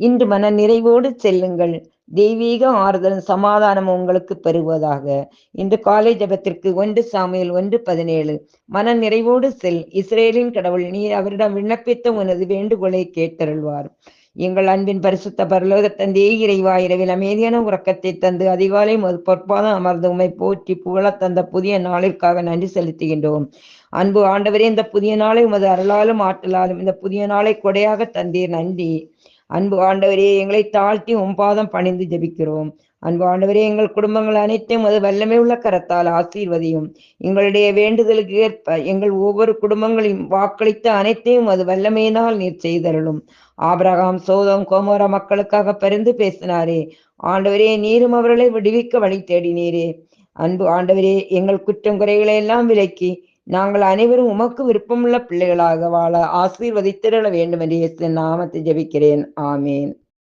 இன்று மன நிறைவோடு செல்லுங்கள். தெய்வீக ஆறுதலும் சமாதானம் உங்களுக்கு பெறுவதாக. இன்று காலை ஜபத்திற்கு ஒன்று சாமியில் ஒன்று பதினேழு. மன நிறைவோடு செல். இஸ்ரேலின் கடவுள் நீ அவரிடம் விண்ணப்பித்த உனது வேண்டுகோளை கேட்டருள்வார். எங்கள் அன்பின் பரிசுத்த பரலோக தந்தையே இறைவா இரவில் அமைதியான உறக்கத்தை தந்து அதிகாலை பொற்பாதம் அமர்ந்து உமை போற்றி புகழ தந்த புதிய நாளிற்காக நன்றி செலுத்துகின்றோம். அன்பு ஆண்டவரே இந்த புதிய நாளை உமது அருளாலும் ஆற்றலாலும் இந்த புதிய நாளை கொடையாக தந்தீர். நன்றி. அன்பு ஆண்டவரே எங்களை தாழ்த்தி உம்பாதம் பணிந்து ஜபிக்கிறோம். அன்பு ஆண்டவரே எங்கள் குடும்பங்கள் அனைத்தையும் அது வல்லமை உள்ள கரத்தால் ஆசீர்வதியும். எங்களுடைய வேண்டுதலுக்கு ஏற்ப எங்கள் ஒவ்வொரு குடும்பங்களையும் வாக்களித்த அனைத்தையும் அது வல்லமையினால் நீர் செய்தருளும். ஆபரகாம் சோதம் கோமோர மக்களுக்காக பரிந்து பேசினாரே. ஆண்டவரே நீரும் அவர்களை விடுவிக்க வழி தேடினீரே. அன்பு ஆண்டவரே எங்கள் குற்றம் குறைகளை எல்லாம் விலக்கி நாங்கள் அனைவரும் உமக்கு விருப்பமுள்ள பிள்ளைகளாக வாழ ஆசீர்வதித்திரள வேண்டும் என்று நாமத்தை ஜபிக்கிறேன். ஆமேன்.